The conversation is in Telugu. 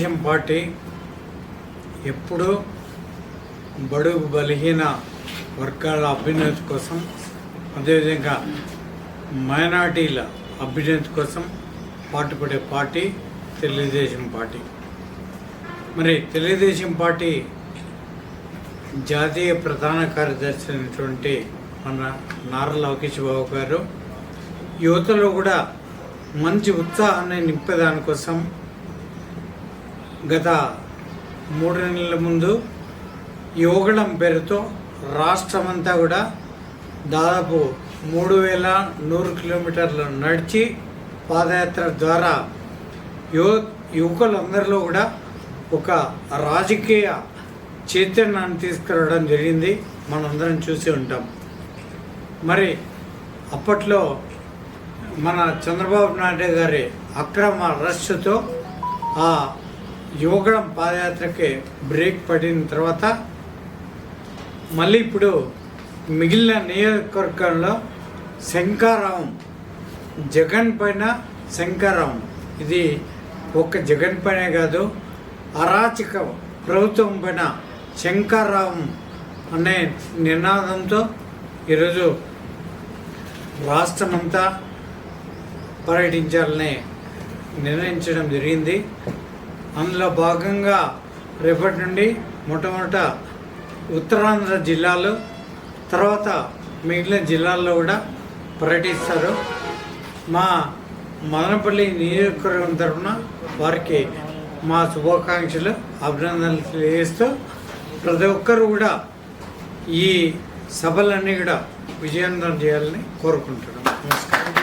తెలుగుదేశం పార్టీ ఎప్పుడూ బడుగు బలహీన వర్గాల అభ్యున్నతి కోసం అదేవిధంగా మైనార్టీల అభ్యున్నతి కోసం పాటుపడే పార్టీ తెలుగుదేశం పార్టీ. మరి తెలుగుదేశం పార్టీ జాతీయ ప్రధాన కార్యదర్శి అయినటువంటి మన నారా లోకేష్ బాబు గారు యువతలో కూడా మంచి ఉత్సాహాన్ని నింపేదానికోసం గత మూడు నెలల ముందు యోగళం పేరుతో రాష్ట్రమంతా కూడా దాదాపు మూడు వేల నూరు కిలోమీటర్లు నడిచి పాదయాత్ర ద్వారా యువ యువకులందరిలో కూడా ఒక రాజకీయ చైతన్యాన్ని తీసుకురావడం జరిగింది. మనందరం చూసి ఉంటాం. మరి అప్పట్లో మన చంద్రబాబు నాయుడు గారి అక్రమ రష్తో ఆ యువగడం పాదయాత్రకి బ్రేక్ పడిన తర్వాత మళ్ళీ ఇప్పుడు మిగిలిన నియోజకవర్గంలో శంకారావం జగన్ పైన శంకారావం. ఇది ఒక్క జగన్ పైనే కాదు అరాచక ప్రభుత్వం పైన శంకారావం అనే నినాదంతో ఈరోజు రాష్ట్రమంతా పర్యటించాలని నిర్ణయించడం జరిగింది. అందులో భాగంగా రేపటి నుండి మొట్టమొదట ఉత్తరాంధ్ర జిల్లాలో తర్వాత మిగిలిన జిల్లాల్లో కూడా పర్యటిస్తారు. మా మదనపల్లి నియోజకవర్గం తరఫున వారికి మా శుభాకాంక్షలు అభినందనలు తెలియజేస్తూ ప్రతి ఒక్కరు కూడా ఈ సభలన్నీ కూడా విజయవంతం చేయాలని కోరుకుంటున్నాం. నమస్కారం.